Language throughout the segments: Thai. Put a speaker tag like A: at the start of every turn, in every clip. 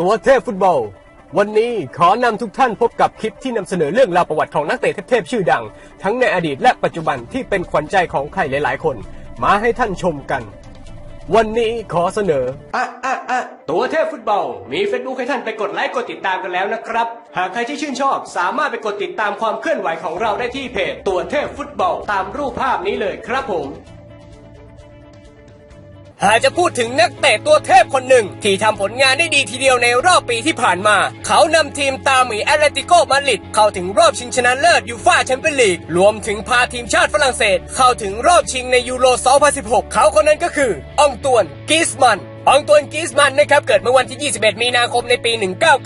A: ตัวเทพฟุตบอล วันนี้ขอนำทุกท่านพบกับคลิปที่นำเสนอเรื่องราวประวัติของนักเตะเทพๆชื่อดัง ทั้งในอดีตและปัจจุบันที่เป็นขวัญใจของใครหลาย ๆ คน มาให้ท่านชมกัน วันนี้ขอเสนอ อะอะอะตัวเทพฟุตบอล มีเฟซบุ๊กให้ท่านไปกดไลค์กดติดตามกันแล้วนะครับ หากใครที่ชื่นชอบสามารถไปกดติดตามความเคลื่อนไหวของเราได้ที่เพจตัวเทพฟุตบอลตามรูปภาพนี้เลยครับผม หากจะพูดถึงนักเตะตัวเทพคนหนึ่ง ที่ทำผลงานได้ดีทีเดียวในรอบปีที่ผ่านมา เขานำทีมตามหมีแอตเลติโกมาดริดเข้าถึงรอบชิงชนะเลิศยูฟ่าแชมเปี้ยนลีก รวมถึงพาทีมชาติฝรั่งเศส เข้าถึงรอบชิงในยูโร 2016 เขาคนนั้นก็คือ อองตวน กิสมัน องตวนกิสมันนะครับเกิดเมื่อวันที่ 21 มีนาคมในปี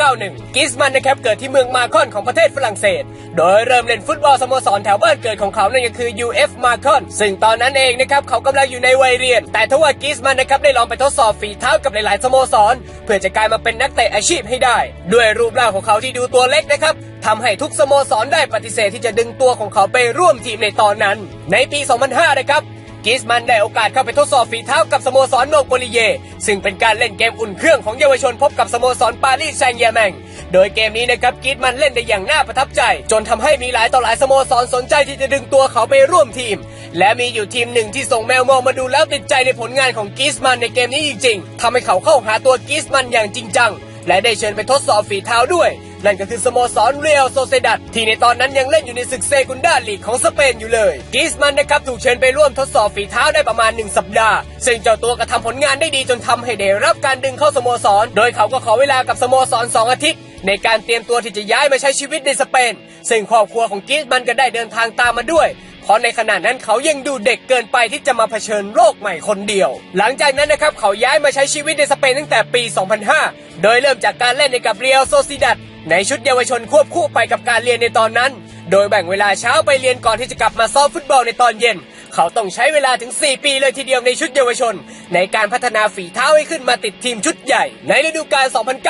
A: 1991 กิสมันนะครับเกิดที่เมืองมาคอนของประเทศฝรั่งเศส โดยเริ่มเล่นฟุตบอลสโมสรแถวบ้านเกิดของเขานั่นก็คือ UF มาคอนซึ่งตอนนั้นเองนะครับเขากำลังอยู่ในวัยเรียน แต่ทว่ากิสมันนะครับได้ลองไปทดสอบฝีเท้ากับหลาย ๆ สโมสร เพื่อจะกลายมาเป็นนักเตะอาชีพให้ได้ ด้วยรูปร่างของเขาที่ดูตัวเล็กนะครับทำให้ทุกสโมสรได้ปฏิเสธที่จะดึงตัวของเขาไปร่วมทีมในตอนนั้น ในปี 2005 นะครับ กิสมันได้โอกาสเข้าไปทดสอบฝีเท้ากับสโมสรโนโปลิเย ซึ่งเป็นการเล่นเกมอุ่นเครื่องของเยาวชนพบกับสโมสรปารีสแซงต์แยร์แมงโดยเกมนี้นะครับกิสมันเล่นได้อย่างน่าประทับใจ จนทำให้มีหลายต่อหลายสโมสรสนใจที่จะดึงตัวเขาไปร่วมทีม และมีอยู่ทีมหนึ่งที่ส่งแมวมองมาดูแล้วติดใจในผลงานของกิสมันในเกมนี้จริงๆทำให้เขาเข้าหาตัวกิสมันอย่างจริงจังและได้เชิญไปทดสอบฝีเท้าด้วย นั่นก็คือสโมสรเรียลโซเซดัดที่ในตอนนั้นยังเล่นอยู่ในศึกเซกุนดาลีกของสเปนอยู่เลยกิสมันนะครับถูกเชิญไปร่วมทดสอบฝีเท้าได้ประมาณ 1 สัปดาห์ ซึ่งเจ้าตัวก็ทำผลงานได้ดีจนทำให้ได้รับการดึงเข้าสโมสร โดยเขาก็ขอเวลากับสโมสร 2 อาทิตย์ในการเตรียมตัวที่จะย้ายมาใช้ชีวิตในสเปน ซึ่งครอบครัวของกิสมันก็ได้เดินทางตามมาด้วย เพราะในขณะนั้นเขายังดูเด็กเกินไปที่จะมาเผชิญโลกใหม่คนเดียว หลังจากนั้นนะครับเขาย้ายมาใช้ชีวิตในสเปนตั้งแต่ปี 2005 โดยเริ่มจากการเล่นในกับเรียลโซซิดัด ในชุดเยาวชนควบคู่ไปกับการเรียนในตอนนั้น โดยแบ่งเวลาเช้าไปเรียนก่อนที่จะกลับมาซ้อมฟุตบอลในตอนเย็น เขาต้องใช้เวลาถึง 4 ปีเลยทีเดียวในชุดเยาวชน ในการพัฒนาฝีเท้าให้ขึ้นมาติดทีมชุดใหญ่ ในฤดูกาล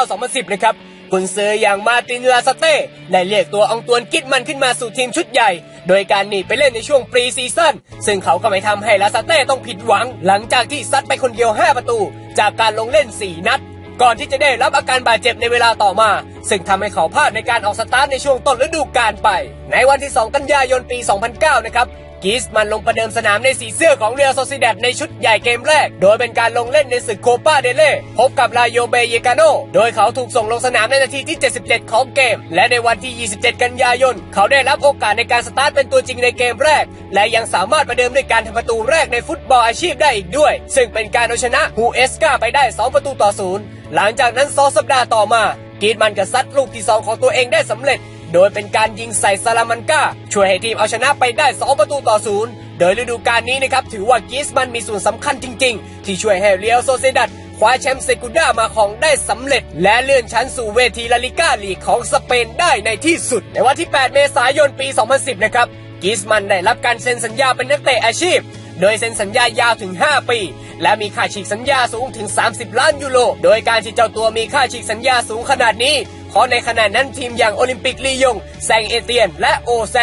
A: 2009-2010 นะครับกุนซืออย่างมาตินลาสเต้ได้เรียกตัวองตวนกิดมันขึ้นมาสู่ทีมชุดใหญ่ โดยการหนีไปเล่นในช่วงปรีซีซั่นซึ่งเขาก็ไม่ทำให้ลาสเต้ต้องผิดหวัง หลังจากที่ซัดไปคนเดียว 5 ประตู จากการลงเล่น 4 นัด ก่อนที่จะได้รับอาการบาดเจ็บในเวลาต่อมา ซึ่งทำให้เขาพลาดในการออกสตาร์ทในช่วงต้นฤดูกาลไป ในวันที่ 2 กันยายนปี 2009 นะครับกิสมันลงประเดิมสนามในสีเสื้อของเรียลโซซิเดตในชุดใหญ่เกมแรก โดยเป็นการลงเล่นในศึกโคปาเดเล่พบกับลาโยเบเยกาโน โดยเขาถูกส่งลงสนามในนาทีที่ 77 ของเกม และในวันที่ 27 กันยายน เขาได้รับโอกาสในการสตาร์ทเป็นตัวจริงในเกมแรก และยังสามารถประเดิมด้วยการทำประตูแรกในฟุตบอลอาชีพได้อีกด้วย ซึ่งเป็นการเอาชนะฮูเอสกาไปได้ 2 ประตูต่อศูนย์ หลังจากนั้นสองสัปดาห์ต่อมา กีดมันก็ซัดลูกที่ 2 ของตัวเองได้สำเร็จ โดยเป็นการยิงใส่ซาลามันกาช่วยให้ทีมเอาชนะไปได้ 2 ประตูต่อศูนย์โดยฤดูกาลนี้นะครับถือว่ากิสมันมีส่วนสำคัญจริง ๆ ที่ช่วยให้เรียวโซเซดัดคว้าแชมป์เซกุนดามาของได้สำเร็จ และเลื่อนชั้นสู่เวทีลาลิก้าลีกของสเปนได้ในที่สุด ในวันที่ 8 เมษายนปี 2010 นะครับกิสมันได้รับการเซ็นสัญญาเป็นนักเตะอาชีพ โดยเซ็นสัญญายาวถึง 5 ปี และมีค่าฉีกสัญญาสูงถึง 30 ล้านยูโร โดยการที่เจ้าตัวมีค่าฉีกสัญญาสูงขนาดนี้ เพราะในขณะนั้นทีมอย่างโอลิมปิกลียง แซงเอเตียน และโอแซ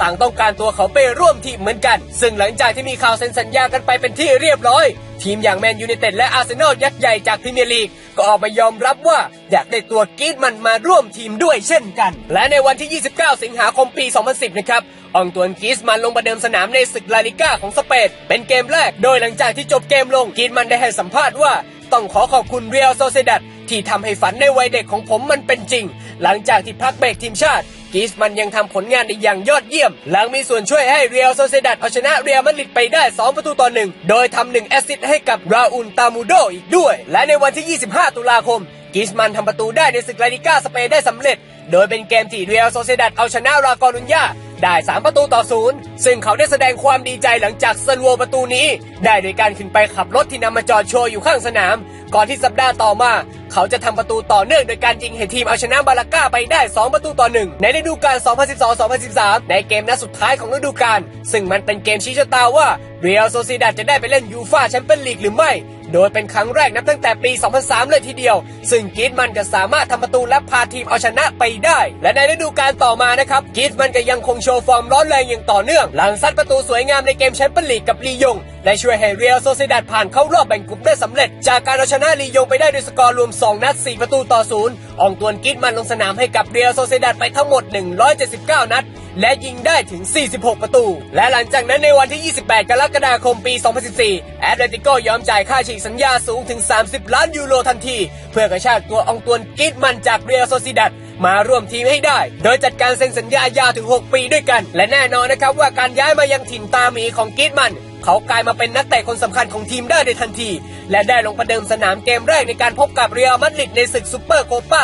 A: ต่างต้องการตัวเขาไปร่วมทีมเหมือนกัน ซึ่งหลังจากที่มีข่าวเซ็นสัญญากันไปเป็นที่เรียบร้อย ทีมอย่างแมนยูไนเต็ดและอาร์เซนอลยักษ์ใหญ่จากพรีเมียร์ลีก ก็ออกมายอมรับว่าอยากได้ตัวกีดมันมาร่วมทีมด้วยเช่นกัน และในวันที่ 29 สิงหาคมปี 2010 นะครับอองตวนกีสมันลงประเดิมสนามในศึกลาลิก้าของสเปนเป็นเกมแรก โดยหลังจากที่จบเกมลงกีสมันได้ให้สัมภาษณ์ว่าต้องขอขอบคุณเรียลโซเซดัดที่ทำให้ฝันในวัยเด็กของผมมันเป็นจริง หลังจากที่พักเบรกทีมชาติ กีสมันยังทำผลงานได้อย่างยอดเยี่ยม หลังมีส่วนช่วยให้เรียลโซเซดัดเอาชนะเรียลมาดริดไปได้ 2 ประตูต่อหนึ่งโดยทำหนึ่งแอสซิสต์ให้กับราอุลตามูโดอีกด้วย และในวันที่ 25 ตุลาคม กิสมันทำประตูได้ในศึกลาลิก้าสเปนได้สำเร็จ โดยเป็นเกมที่เรียลโซเซดัดเอาชนะรากอรุญญาได้ 3 ประตูต่อศูนย์ซึ่งเขาได้แสดงความดีใจหลังจากสลัวประตูนี้ ได้โดยการขึ้นไปขับรถที่นำมาจอดโชว์อยู่ข้างสนาม ก่อนที่สัปดาห์ต่อมา เขาจะทำประตูต่อเนื่องโดยการยิงให้ทีมเอาชนะบาลาก้าไปได้ 2 ประตูต่อ 1 ในฤดูกาล 2012-2013 ในเกมนัดสุดท้ายของฤดูกาลซึ่งมันเป็นเกมชี้ชะตาว่าเรียลโซซิดาจะได้ไปเล่นยูฟ่าแชมเปี้ยนลีกหรือไม่ โดยเป็นครั้งแรกนับตั้งแต่ปี 2003 เลยทีเดียว ซึ่งกีดมันก็สามารถทำประตูและพาทีมเอาชนะไปได้ และในฤดูกาลต่อมานะครับกีดมันก็ยังคงโชว์ฟอร์มร้อนแรงอย่างต่อเนื่อง หลังซัดประตูสวยงามในเกมแชมเปี้ยนลีกกับลียง และช่วยให้เรียลโซซิดัดผ่านเข้ารอบแบ่งกลุ่มได้สำเร็จ จากการเอาชนะลียงไปได้ด้วยสกอร์รวม 2 นัด 4 ประตูต่อศูนย์อองตวนกิดมันลงสนามให้กับเรียลโซซิดัดไปทั้งหมด 179 นัด และยิงได้ถึง 46 ประตู และหลังจากนั้นในวันที่ 28 กรกฎาคมปี 2014 แอตเลติโกยอมจ่ายค่าฉีกสัญญาสูงถึง 30 ล้านยูโรทันที เพื่อกระชากตัวองตวนกิดมันจากเรียลโซซิดัดมาร่วมทีมให้ได้ โดยจัดการเซ็นสัญญายาวถึง 6 ปีด้วยกัน และแน่นอนนะครับว่าการย้ายมายังถิ่นตาหมีของกิดมัน เขากลายมาเป็นนักเตะคนสำคัญของทีมได้ในทันที และได้ลงประเดิมสนามเกมแรกในการพบกับเรียลมาดริดในศึกซูเปอร์โคปา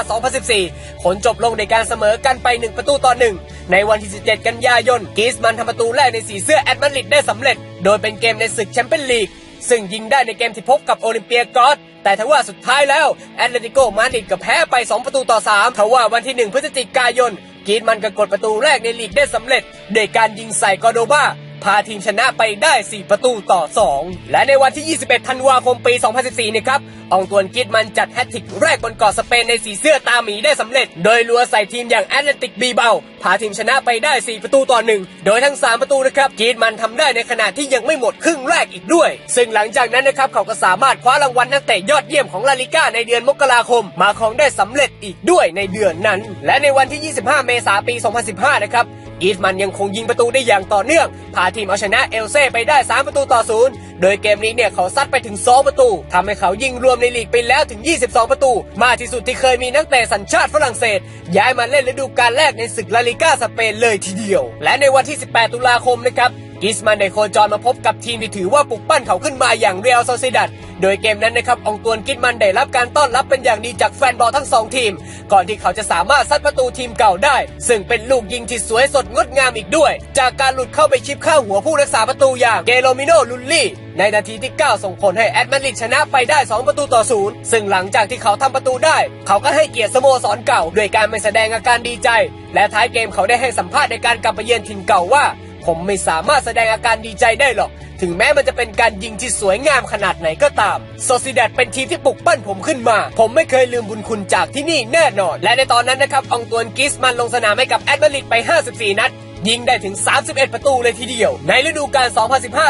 A: 2014ผลจบลงในการเสมอกันไป 1 ประตูต่อ 1 ในวันที่ 17 กันยายนกรีซมันทำประตูแรกในสีเสื้อแอตมาดริดได้สำเร็จ โดยเป็นเกมในศึกแชมเปี้ยนลีกซึ่งยิงได้ในเกมที่พบกับโอลิมเปียกอสแต่ทว่าสุดท้ายแล้วแอตเลติโกมาดริดก็แพ้ไป 2 ประตูต่อ3ทว่าวันที่ 1 พฤศจิกายนกรีซมันก็กดประตูแรกในลีกได้สำเร็จโดยการยิงใส่กอโดบา พาทีมชนะไปได้ 4 ประตูต่อ 2 และในวันที่ 21 ธันวาคมปี 2014นี่ครับอองตวนกิดมันจัดแฮตทิกแรกบนเกาะสเปนในสีเสื้อตาหมีได้สำเร็จ โดยลัวใส่ทีมอย่างแอตเลติกบีเบาพาทีมชนะไปได้ 4 ประตูต่อ 1 โดยทั้ง 3 ประตูนะครับกิดมันทำได้ในขณะที่ยังไม่หมดครึ่งแรกอีกด้วย ซึ่งหลังจากนั้นนะครับเขาก็สามารถคว้ารางวัลนักเตะยอดเยี่ยมของลาลิก้าในเดือนมกราคม มาครองได้สำเร็จอีกด้วยในเดือนนั้น และในวันที่ 25 เมษายนปี 2015 นะครับ อีสมันยังคงยิงประตูได้อย่างต่อเนื่อง พาทีมเอาชนะเอลเซ่ไปได้ 3 ประตูต่อศูนย์โดยเกมนี้เนี่ยเขาซัดไปถึง 2 ประตูทำให้เขายิงรวมในลีกไปแล้วถึง 22 ประตู มากที่สุดที่เคยมีนักเตะสัญชาติฝรั่งเศส ย้ายมาเล่นฤดูกาลแรกในศึกลาลิก้าสเปนเลยทีเดียว และในวันที่ 18 ตุลาคมนะครับ กิสมันได้โคจรมาพบกับทีมที่ถือว่าปลุกปั้นเขาขึ้นมาอย่างเรียลโซซิดัดโดยเกมนั้นนะครับองตวนกิสมันได้รับการต้อนรับเป็นอย่างดีจากแฟนบอลทั้งสองทีม ก่อนที่เขาจะสามารถซัดประตูทีมเก่าได้ ซึ่งเป็นลูกยิงที่สวยสดงดงามอีกด้วย จากการหลุดเข้าไปชิปข้าหัวผู้รักษาประตูอย่างเกโรมิโนลุลลี่ในนาทีที่ 9 ส่งผลให้แอตมาริดชนะไปได้ 2 ประตูต่อศูนย์ซึ่งหลังจากที่เขาทำประตูได้ เขาก็ให้เกียรติสโมสรเก่า ด้วยการไม่แสดงอาการดีใจ และท้ายเกมเขาได้ให้สัมภาษณ์ในการกลับไปเยือนถิ่นเก่าว่า ผมไม่สามารถแสดงอาการดีใจได้หรอก ถึงแม้มันจะเป็นการยิงที่สวยงามขนาดไหนก็ตามโซซิดัดเป็นทีมที่ปลุกปั้นผมขึ้นมา ผมไม่เคยลืมบุญคุณจากที่นี่แน่นอน และในตอนนั้นนะครับองตวนกิสมันลงสนามให้กับแอตมาดริดไป 54 นัด ยิงได้ถึง 31 ประตูเลยทีเดียว ในฤดูกาล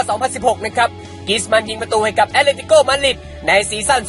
A: 2015-2016 นะครับกิสมันยิงประตูให้กับแอตเลติโกมาดริดในซีซั่น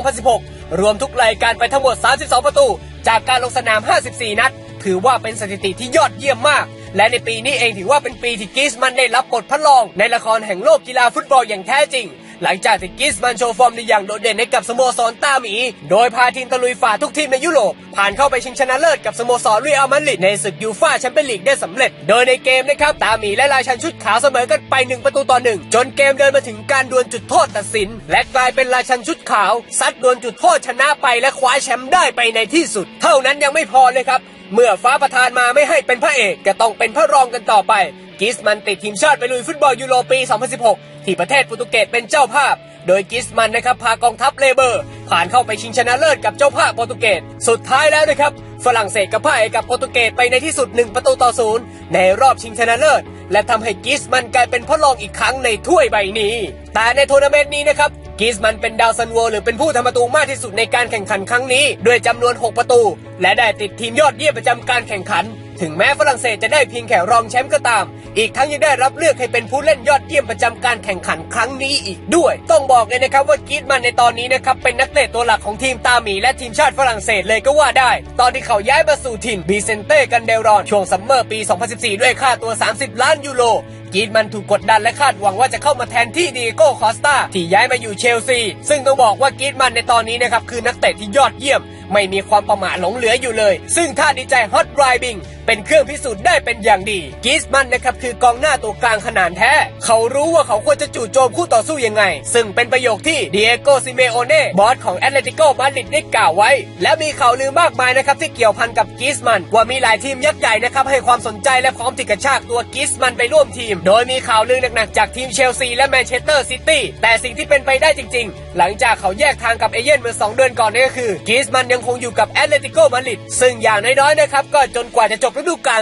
A: 2015-2016 รวมทุกรายการไปทั้งหมด 32 ประตู จากการลงสนาม 54 นัด ถือว่าเป็นสถิติที่ยอดเยี่ยมมาก และในปีนี้เองถือว่าเป็นปีที่กิสมันได้รับบทพระรอง ในละครแห่งโลกกีฬาฟุตบอลอย่างแท้จริง หลังจากที่กิสมันโชว์ฟอร์มได้อย่างโดดเด่นให้กับสโมสรตาหมี โดยพาทีมตะลุยฝ่าทุกทีมในยุโรป ผ่านเข้าไปชิงชนะเลิศกับสโมสรเรียลมาดริดในศึกยูฟ่าแชมเปี้ยนลีกได้สำเร็จ โดยในเกมนะครับตาหมีและราชันชุดขาวเสมอกันไป 1 ประตูต่อหนึ่งจนเกมเดินมาถึงการดวลจุดโทษตัดสิน และกลายเป็นราชันชุดขาวซัดดวลจุดโทษชนะไปและคว้าแชมป์ได้ไปในที่สุด เท่านั้นยังไม่พอเลยครับ เมื่อฟ้าประธานมาไม่ให้เป็นพระเอกก็ต้องเป็นพระรองกันต่อไป กิสมันติดทีมชาติไปลุยฟุตบอลยูโรปี 2016 ที่ประเทศโปรตุเกสเป็นเจ้าภาพ โดยกิสมันนะครับพากองทัพเลเบอร์ ผ่านเข้าไปชิงชนะเลิศกับเจ้าภาพโปรตุเกส สุดท้ายแล้วนะครับ ฝรั่งเศสกับพ่ายให้กับโปรตุเกสไปในที่สุด 1 ประตูต่อศูนย์ในรอบชิงชนะเลิศ และทำให้กิสมันกลายเป็นพ่อรองอีกครั้งในถ้วยใบนี้ แต่ในทัวร์นาเมนต์นี้นะครับกิสมันเป็นดาวซันโวหรือเป็นผู้ทำประตูมากที่สุดในการแข่งขันครั้งนี้ ด้วยจำนวน 6 ประตู และได้ติดทีมยอดเยี่ยมประจำการแข่งขัน ถึงแม้ฝรั่งเศสจะได้เพียงแค่รองแชมป์ก็ตาม อีกทั้งยังได้รับเลือกให้เป็นผู้เล่นยอดเยี่ยมประจำการแข่งขันครั้งนี้อีกด้วย ต้องบอกเลยนะครับว่ากิสมันในตอนนี้นะครับเป็นนักเตะตัวหลักของทีมตาหมีและทีมชาติฝรั่งเศสเลยก็ว่าได้ ตอนที่เขาย้ายมาสู่ถิ่นบีเซนเต้กันเดรอนช่วงซัมเมอร์ปี 2014 ด้วยค่าตัว 30 ล้านยูโรกีดมันถูกกดดันและคาดหวังว่าจะเข้ามาแทนที่ดีโก้คอสตาที่ย้ายมาอยู่เชลซี ซึ่งต้องบอกว่ากีดมันในตอนนี้นะครับคือนักเตะที่ยอดเยี่ยม ไม่มีความประมาทหลงเหลืออยู่เลย ซึ่งท่าดีใจฮอตไรบิง เป็นเครื่องพิสูจน์ได้เป็นอย่างดีกีสมันนะครับคือกองหน้าตัวกลางขนาดแท้ เขารู้ว่าเขาควรจะจู่โจมคู่ต่อสู้ยังไง ซึ่งเป็นประโยคที่เดียโกซิเมโอเน่บอสของแอตเลติโกมาดริดได้กล่าวไว้ และมีข่าวลือมากมายนะครับที่เกี่ยวพันกับกีสมันว่ามีหลายทีมยักษ์ใหญ่นะครับให้ความสนใจและพร้อมที่กระชากตัวกีสมันไปร่วมทีม โดยมีข่าวลือหนักๆจากทีมเชลซีและแมนเชสเตอร์ซิตี้แต่สิ่งที่เป็นไปได้จริง ๆ หลังจากเขาแยกทางกับเอเย่นเมื่อสองเดือนก่อนนี่ก็คือกีสมันยังคงอยู่กับแอตเลติโกมาดริดซึ่งอย่างน้อยๆนะครับก็จนกว่าจะจบฤดูกาล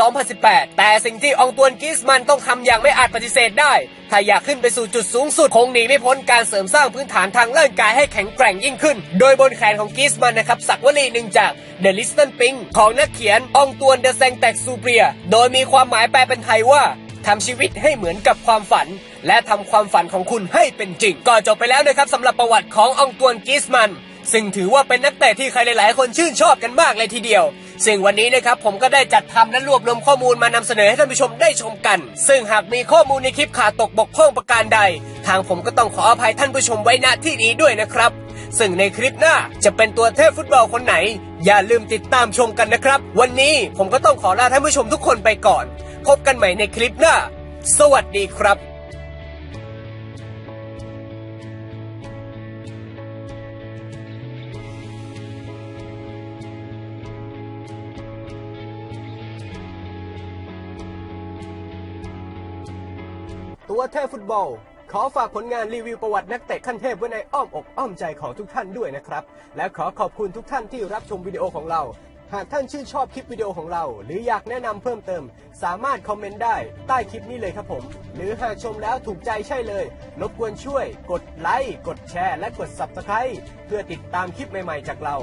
A: 2017-2018 แต่สิ่งที่องตวนกีสมันต้องทำอย่างไม่อาจปฏิเสธได้ ถ้าอยากขึ้นไปสู่จุดสูงสุด คงหนีไม่พ้นการเสริมสร้างพื้นฐานทางร่างกายให้แข็งแกร่งยิ่งขึ้น โดยบนแขนของกีสมันนะครับ สักวลีหนึ่งจากเดลิสตันปิงของนักเขียนองตวนเดแซงแตกซูเปีย โดยมีความหมายแปลเป็นไทยว่าทำชีวิตให้เหมือนกับความฝัน และทำความฝันของคุณให้เป็นจริง ก็จบไปแล้วนะครับสำหรับประวัติขององตวนกิสมันซึ่งถือว่าเป็นนักเตะที่ใครหลาย ๆ คนชื่นชอบกันมากเลยทีเดียว ซึ่งวันนี้นะครับผมก็ได้จัดทำและรวบรวมข้อมูลมานำเสนอให้ท่านผู้ชมได้ชมกัน ซึ่งหากมีข้อมูลในคลิปขาดตกบกพร่องประการใด ทางผมก็ต้องขออภัยท่านผู้ชมไว้ณที่นี้ด้วยนะครับ ซึ่งในคลิปหน้าจะเป็นตัวเทพฟุตบอลคนไหน อย่าลืมติดตามชมกันนะครับ วันนี้ผมก็ต้องขอลาท่านผู้ชมทุกคนไปก่อน พบกันใหม่ในคลิปหน้า สวัสดีครับ ตัวเทพฟุตบอล ขอฝากผลงานรีวิวประวัตินักเตะขั้นเทพไว้ในอ้อมอกอ้อมใจของทุกท่านด้วยนะครับ และขอขอบคุณทุกท่านที่รับชมวิดีโอของเรา หากท่านชื่นชอบคลิปวิดีโอของเรา หรืออยากแนะนำเพิ่มเติม สามารถคอมเมนต์ได้ใต้คลิปนี้เลยครับผม หรือหากชมแล้วถูกใจใช่เลย รบกวนช่วย กดไลค์กดแชร์ และกด Subscribe เพื่อติดตามคลิปใหม่ๆจากเรา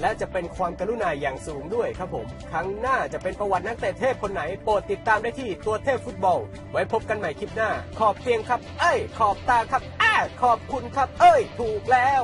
A: และจะเป็นความกรุณาอย่างสูงด้วยครับผม ครั้งหน้าจะเป็นประวัตินักเตะเทพคนไหน โปรดติดตามได้ที่ตัวเทพฟุตบอล ไว้พบกันใหม่คลิปหน้า ขอบเตียงครับ เอ้ย ขอบตาครับอ้าขอบคุณครับ เอ้ย ถูกแล้ว